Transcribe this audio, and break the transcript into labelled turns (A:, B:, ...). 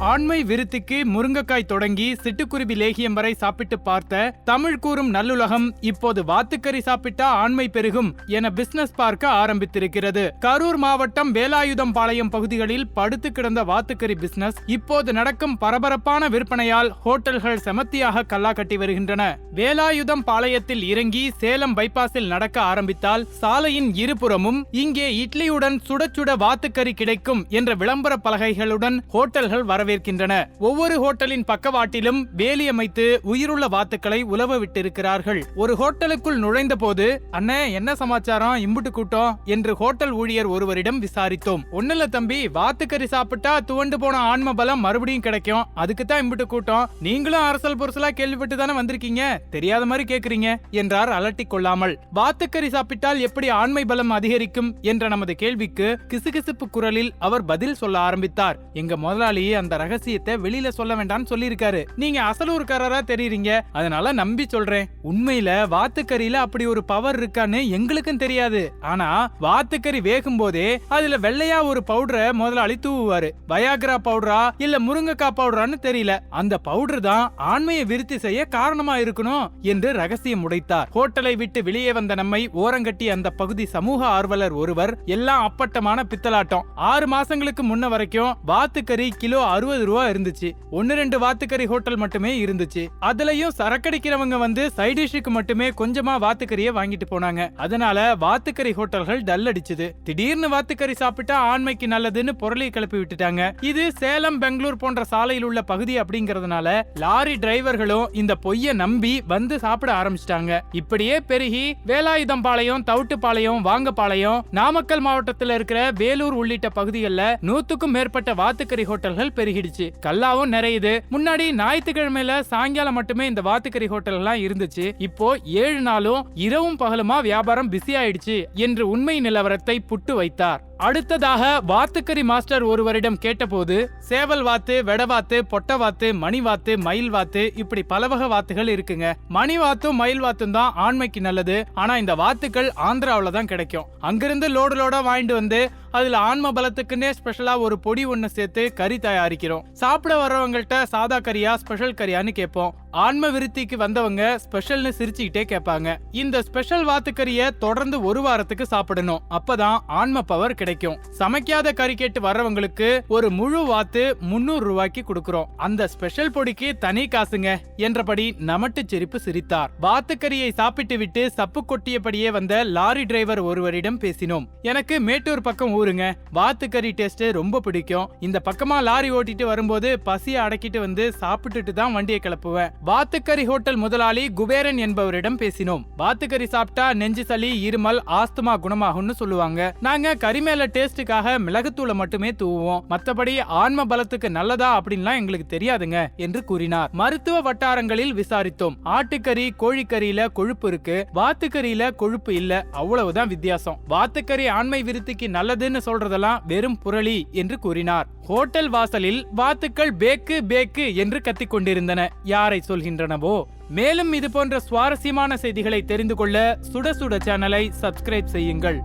A: ஆண்மை விருத்திக்கு முருங்கைக்காய் தொடங்கி சிட்டுக்குருவி லேகியம் வரை சாப்பிட்டு பார்த்த தமிழ் கூறும் நல்லுலகம் இப்போது வாத்துக்கறி சாப்பிட்டா ஆண்மை பெருகும் என பிசினஸ் பார்க்க ஆரம்பித்திருக்கிறது. கரூர் மாவட்டம் வேலாயுதம் பாளையம் பகுதிகளில் படுத்து கிடந்த வாத்துக்கறி பிசினஸ் இப்போது நடக்கும் பரபரப்பான விற்பனையால் ஹோட்டல்கள் செமத்தியாக கல்லா கட்டி வருகின்றன. வேலாயுதம் பாளையத்தில் இறங்கி சேலம் பைபாஸில் நடக்க ஆரம்பித்தால் சாலையின் இருபுறமும் இங்கே இட்லியுடன் சுட சுட வாத்துக்கறி கிடைக்கும் என்ற விளம்பர பலகைகளுடன் ஹோட்டல்கள் வரவேற்கின்றன. ஒவ்வொரு ஹோட்டலின் பக்கவாட்டிலும் வேலி அமைத்து உயிருள்ள வாத்துக்களை உலவ விட்டிருக்கிறார்கள். ஒரு ஹோட்டலுக்குள் நுழைந்த போது அண்ணே என்ன சமாச்சாரம்? இம்புட்டு கூட்டம் என்று ஹோட்டல் ஊழியர் ஒருவரிடம் விசாரித்தோம். ஒண்ணுல தம்பி வாத்துக்கறி சாப்பிட்டா துவண்டு போன ஆன்ம பலம் மறுபடியும் கிடைக்கும். அதுக்கு தான் இம்புட்டு கூட்டம். நீங்களும் அரசல் பொருசலா கேள்விப்பட்டு தானே வந்திருக்கீங்க? தெரியாத மாதிரி கேக்குறீங்க என்றார் அலட்டி கொள்ளாமல். வாத்துக்கறி சாப்பிட்டால் எப்படி ஆண்மை பலம் அதிகரிக்கும்? என்ற நமது கேள்விக்கு கிசுகிசுப்பு குரலில் அவர் பதில் சொல்ல ஆரம்பித்தார். எங்க முதலாளி அந்த ரகசியத்தை வெளியில சொல்ல வேண்டாம்னு சொல்லியிருக்காரு. நீங்க அசலூர்காரரா தெரியுறீங்க. அதனால நம்பி சொல்றேன். உண்மையில வாத்துக்கறியில அப்படி ஒரு பவர் இருக்கான்னு எங்களுக்கும் தெரியாது. ஆனா வாத்துக்கறி வேகும் போதே அதுல வெள்ளையா ஒரு பவுடரை முதலாளி தூவுவாரு வயாகரா பவுடரா இல்ல முருங்கைக்காய் பவுடரான்னு தெரியல. அந்த பவுடர் தான் ஆண்மையை விருத்தி செய்ய காரணமா இருக்கணும் என்று ரகசியம் உடைத்தார். ஹோட்டலை விட்டு வெளியே வந்த நம்மை ஓரங்கட்டி அந்த பகுதி சமூக ஆர்வலர் ஒருவர் எல்லாம் அப்பட்டமான பித்தலாட்டம். ஆறு மாசங்களுக்கு முன்ன வரைக்கும் வாத்துக்கறி கிலோ அறுபது ரூபா இருந்துச்சு. ஒன்னு ரெண்டு வாத்துக்கறி ஹோட்டல் மட்டுமே இருந்துச்சு. அதுலயும் சரக்கடிக்கிறவங்க வந்து சைட் டிஷ்ஷுக்கு மட்டுமே கொஞ்சமா வாத்துக்கறியை வாங்கிட்டு போனாங்க. அதனால வாத்துக்கறி ஹோட்டல்கள் டல் அடிச்சுது. திடீர்னு வாத்துக்கறி சாப்பிட்டா ஆண்மைக்கு நல்லதுன்னு பொருளை கிளப்பி விட்டுட்டாங்க. இது சேலம் பெங்களூர் போன்ற சாலையில் உள்ள பகுதி அப்படிங்கறதுனால லாரி டிரைவர்களும் இந்த பொய்ய நம்பி வந்து சாப்பிட ஆரம்பிச்சிட்டாங்க. இப்படியே பெருகி வேலாயுதம்பாளையம் தவுட்டுப்பாளையம் வாங்கப்பாளையம் நாமக்கல் மாவட்டத்தில் இருக்கிற வேலூர் உள்ளிட்ட பகுதிகளில் நூத்துக்கும் மேற்பட்ட வாத்துக்கறி ஹோட்டல்கள் பெருகி பெருகிடுச்சு கல்லாவும் நிறையுது. முன்னாடி ஞாயிற்றுக்கிழமையில சாயங்காலம் மட்டுமே இந்த வாத்துக்கறி ஹோட்டல் எல்லாம் இருந்துச்சு. இப்போ ஏழு நாளும் இரவும் பகலுமா வியாபாரம் பிஸி ஆயிடுச்சு என்று உண்மை நிலவரத்தை புட்டு வைத்தார். அடுத்ததாக வாத்துக்கறி மாஸ்டர் ஒருவரிடம் கேட்டபோது சேவல் வாத்து வெடவாத்து பொட்டவாத்து வாத்து மணி வாத்து மயில் வாத்து இப்படி பல வகை வாத்துகள் இருக்குங்க. மணி வாத்தும் மயில் வாத்தும் தான் ஆண்மைக்கு நல்லது. ஆனா இந்த வாத்துக்கள் ஆந்திராவில தான் கிடைக்கும். அங்கிருந்து லோடு லோடா வாங்கிட்டு வந்து அதுல ஆன்ம பலத்துக்குன்னே ஸ்பெஷலா ஒரு பொடி ஒண்ணு சேர்த்து கறி தயாரிக்கிறோம். சாப்பிட வர்றவங்கள்ட்ட சாதா கறியா ஸ்பெஷல் கறியான்னு கேட்போம். ஆன்ம விருத்திக்கு வந்தவங்க ஸ்பெஷல்னு சிரிச்சுக்கிட்டே கேட்பாங்க. இந்த ஸ்பெஷல் வாத்துக்கறிய தொடர்ந்து ஒரு வாரத்துக்கு சாப்பிடணும். அப்பதான் ஆன்ம பவர் கிடைக்கும். சமைக்காத கறி கேட்டு வர்றவங்களுக்கு ஒரு முழு வாத்து முன்னூறு ரூபாய்க்கு கொடுக்கிறோம். அந்த ஸ்பெஷல் பொடிக்கு தனி காசுங்க என்றபடி நமட்டு சிரிப்பு சிரித்தார். வாத்துக்கறியை சாப்பிட்டு விட்டு சப்பு கொட்டியபடியே வந்த லாரி டிரைவர் ஒருவரிடம் பேசினோம். எனக்கு மேட்டூர் பக்கம் ஊருங்க. வாத்துக்கறி டேஸ்ட் ரொம்ப பிடிக்கும். இந்த பக்கமா லாரி ஓட்டிட்டு வரும்போது பசியை அடக்கிட்டு வந்து சாப்பிட்டுட்டு தான் வண்டியை கிளப்புவேன். வாத்துக்கறி ஹோட்டல் முதலாளி குபேரன் என்பவரிடம் பேசினோம். வாத்துக்கறி சாப்பிட்டா நெஞ்சு சளி இருமல் ஆஸ்துமா குணமாகும்னு சொல்லுவாங்க. நாங்க கறி மேல டேஸ்டுக்காக மிளகுத்தூளை மட்டுமே தூவுவோம். மத்தபடி ஆன்ம பலத்துக்கு நல்லதா அப்படின்லாம் எங்களுக்கு தெரியாதுங்க என்று கூறினார். மருத்துவ வட்டாரங்களில் விசாரித்தோம். ஆட்டுக்கறி கோழிக்கறியில கொழுப்பு இருக்கு. வாத்துக்கறியில கொழுப்பு இல்ல. அவ்வளவுதான் வித்தியாசம். வாத்துக்கறி ஆண்மை விருத்திக்கு நல்லதுன்னு சொல்றதெல்லாம் வெறும் புரளி என்று கூறினார். ஹோட்டல் வாசலில் வாத்துக்கள் பேக்கு பேக்கு என்று கத்திக் கொண்டிருந்தன. யாரை சொல்கின்றனவோ? மேலும் இது போன்ற சுவாரஸ்யமான செய்திகளை தெரிந்து கொள்ள சுட சுட சேனலை சப்ஸ்கிரைப் செய்யுங்கள்.